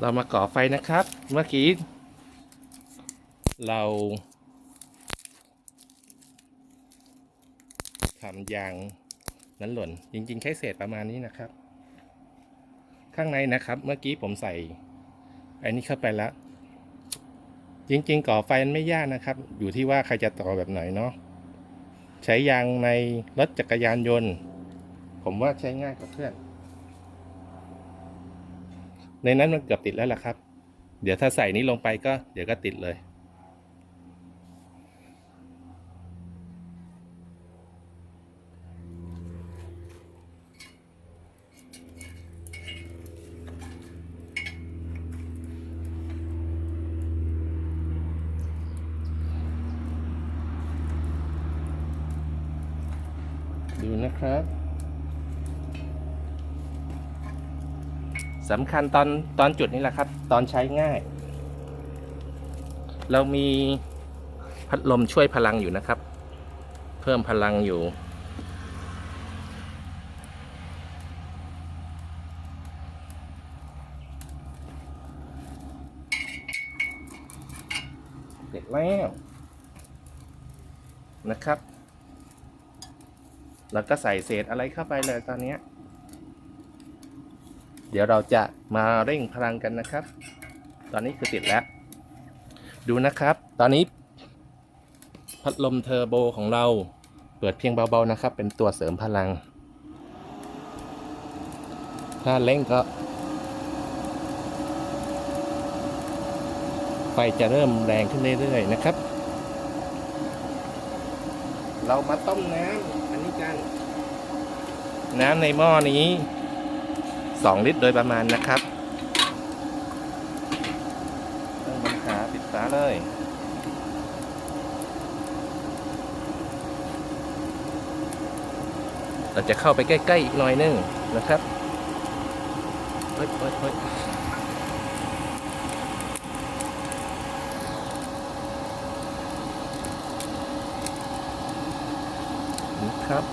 เรามาก่อไฟนะครับ เมื่อกี้ เราทำยางนั้นหล่น จริงๆแค่เศษประมาณนี้นะครับ ข้างในนะครับ เมื่อกี้ผมใส่อันนี้เข้าไปแล้ว จริง ๆ ก่อไฟมันไม่ยากนะครับ อยู่ที่ว่าใครจะต่อแบบไหนเนาะใช้ยางในรถจักรยานยนต์ ผมว่าใช้ง่ายกว่าเพื่อน ในนั้นมันเกือบติดแล้วล่ะครับ เดี๋ยวถ้าใส่นี้ลงไปก็เดี๋ยวก็ติดเลย ดูนะครับ สำคัญตอนตอนจุดนี้แหละครับ ตอนใช้ง่าย เรามีพัดลมช่วยพลังอยู่นะครับ เพิ่มพลังอยู่ เสร็จแล้วนะครับ แล้วก็ใส่เศษอะไรเข้าไปเลยตอนนี้ เดี๋ยวเราจะมาเร่งพลังกันนะครับ ตอนนี้คือติดแล้ว ดูนะครับ ตอนนี้ พัดลมเทอร์โบของเราเปิดเพียงเบาๆนะครับ เป็นตัวเสริมพลัง ถ้าเร่งก็ ไฟจะเริ่มแรงขึ้นเรื่อยๆนะครับ เรามาต้มน้ำอันนี้กัน น้ำในหม้อนี้ 2 ลิตรโดยประมาณนะครับเริ่มบันขาปิดฝาเลยเราจะเข้าไปใกล้ ๆ อีกหน่อยนึงนะครับเฮ้ยเฮ้ยเฮ้ยครับ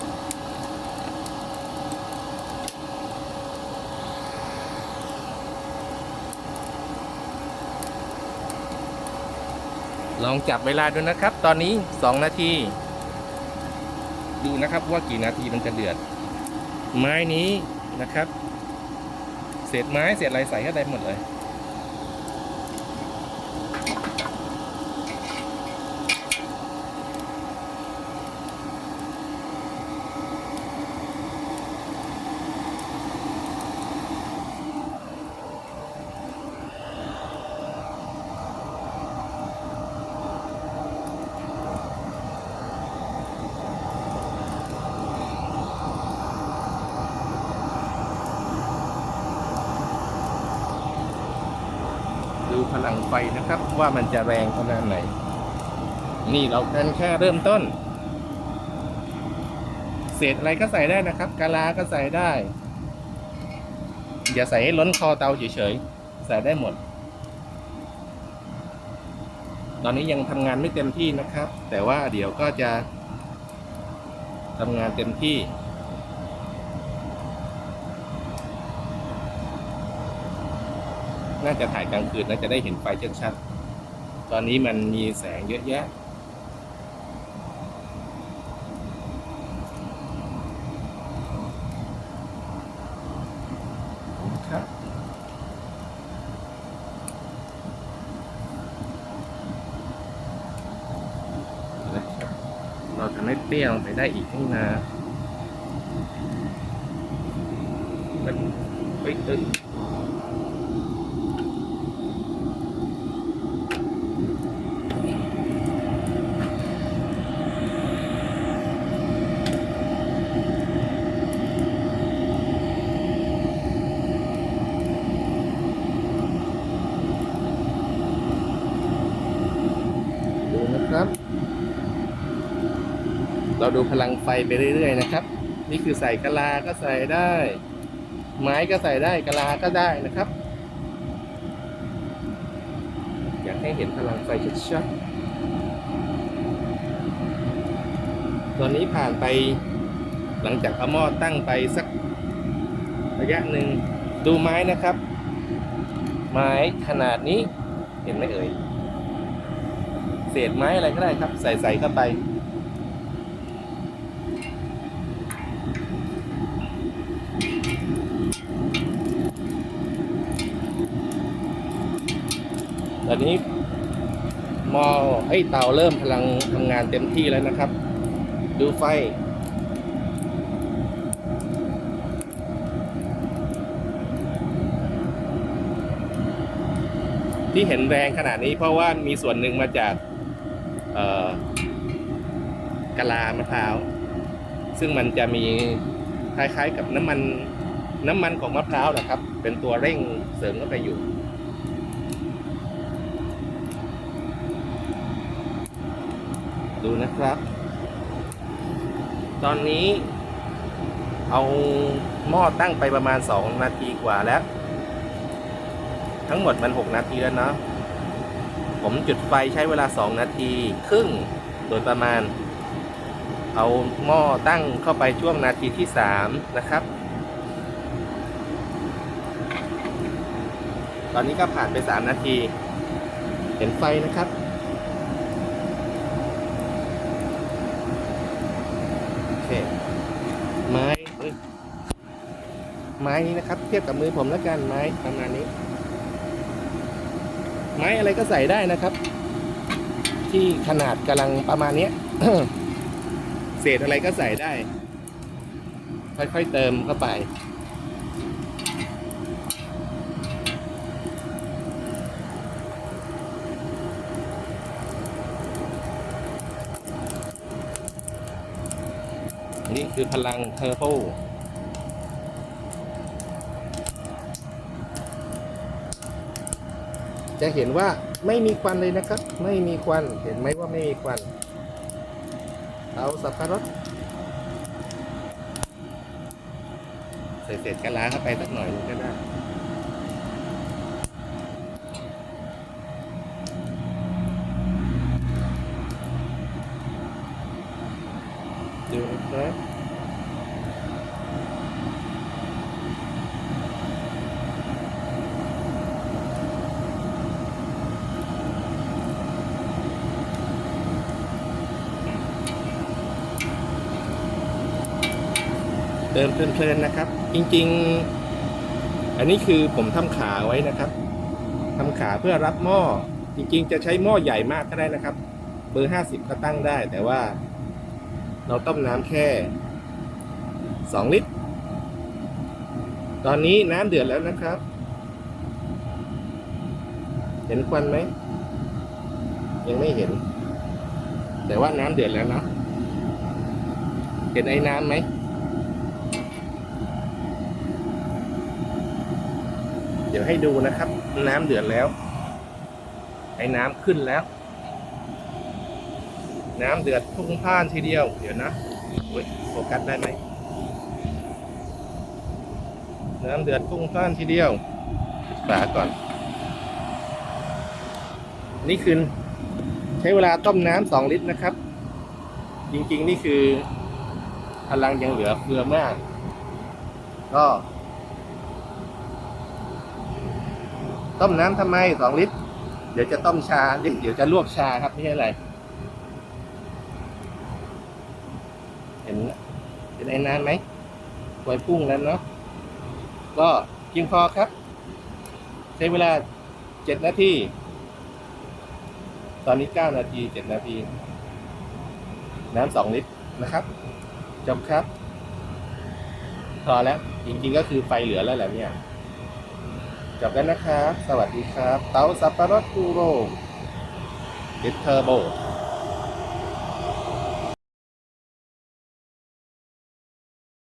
องจับเวลาดูนะครับ ตอนนี้2นาที ดูนะครับว่ากี่นาทีมันจะเดือด ไม้นี้นะครับ เศษไม้เศษอะไรใส่เข้าไปหมดเลย ดูพลังไฟนะครับ ว่ามันจะแรงขนาดไหน นี่เรากันแค่เริ่มต้น เศษอะไรก็ใส่ได้นะครับกะลาก็ใส่ได้ อย่าใส่ให้ล้นคอเตาเฉยๆ ใส่ได้หมด ตอนนี้ยังทำงานไม่เต็มที่นะครับ แต่ว่าเดี๋ยวก็จะทำงานเต็มที่ น่าจะถ่ายกลางคืนน่าจะได้เห็นไฟชัดๆตอนนี้มันมีแสงเยอะแยะเราจะไม่เปรี้ยวไปได้อีกนี่นะมันเฮ้ยเฮ้ย ดูนะครับ เรา ดูพลังไฟไปเรื่อย ๆ นะครับ นี่คือใส่กะลาก็ใส่ได้ ไม้ก็ใส่ได้กะลาก็ได้นะครับ อยากให้เห็นพลังไฟชัดๆตอนนี้ผ่านไปหลังจากเอาหม้อตั้งไปสักระยะหนึ่งดูไม้นะครับ ไม้ขนาดนี้เห็นไหมเอ่ยเศษไม้อะไรก็ได้ครับ ใส่ใส่เข้าไป นี้หมอไอเตาเริ่มพลังทำงานเต็มที่แล้วนะครับ ดูไฟ ที่เห็นแรงขนาดนี้เพราะว่ามีส่วนหนึ่งมาจากกะลามะพร้าว ซึ่งมันจะมีคล้ายๆกับน้ำมันน้ำมันของมะพร้าวนะครับ เป็นตัวเร่งเสริมเข้าไปอยู่ ดูนะครับ ตอนนี้ เอาหม้อตั้งไปประมาณ 2 นาทีกว่าแล้ว ทั้งหมดมัน 6 นาทีแล้วเนาะผมจุดไฟใช้เวลา 2 นาทีครึ่งโดยประมาณ เอาหม้อตั้งเข้าไปช่วงนาทีที่ 3 นะครับ ตอนนี้ก็ผ่านไป 3 นาที เห็นไฟนะครับ โอเค ไม้เอ้ย ไม้นี้นะครับ เทียบกับมือผมแล้วกันไม้ประมาณนี้ ไม้อะไรก็ใส่ได้นะครับ ที่ขนาดกำลังประมาณเนี้ยเศษอะไรก็ใส่ได้ ค่อยๆเติมเข้าไปนี่คือพลังเทอร์โบ จะเห็นว่าไม่มีควันเลยนะครับ ไม่มีควันเห็นไหมว่าไม่มีควันเอาสับปะรดใส่เศษกะลาเข้าไปสักหน่อยก็ได้ดูนะครับ เดินเพลินๆนะครับ จริงๆ อันนี้คือผมทำขาไว้นะครับทำขาเพื่อรับหม้อ จริงๆ จะใช้หม้อใหญ่มากก็ได้นะครับ เบอร์ห้าสิบก็ตั้งได้ แต่ว่า เราต้มน้ำแค่สองลิตร ตอนนี้น้ำเดือดแล้วนะครับ เห็นควันไหม ยังไม่เห็น แต่ว่าน้ำเดือดแล้วเนาะเห็นไอ้น้ำไหม เดี๋ยวให้ดูนะครับ น้ำเดือดแล้ว ไอ้น้ำขึ้นแล้ว น้ำเดือดพุ่งพ่านทีเดียว เดี๋ยวนะโฟกัสได้ไหมน้ำเดือดพุ่งพ่านทีเดียวปิดฝาก่อน นี่คือใช้เวลาต้มน้ำสองลิตรนะครับ จริงๆ นี่คือพลังยังเหลือเฟือมาก ก็ ต้มน้ำทำไมสองลิตร เดี๋ยวจะต้มชา เดี๋ยวจะลวกชาครับไม่ใช่อะไร เห็นเห็นไอ้น้ำไหมปล่อยพุ่งแล้วเนาะก็เพียงพอครับ ใช้เวลาเจ็ดนาที ตอนนี้เก้านาทีเจ็ดนาที น้ำสองลิตรนะครับจบครับ พอแล้ว จริงๆก็คือไฟเหลือแล้วแหละเนี่ย จบกันนะครับ สวัสดีครับ เตาสับปะรดกูโรเดเทอร์โบ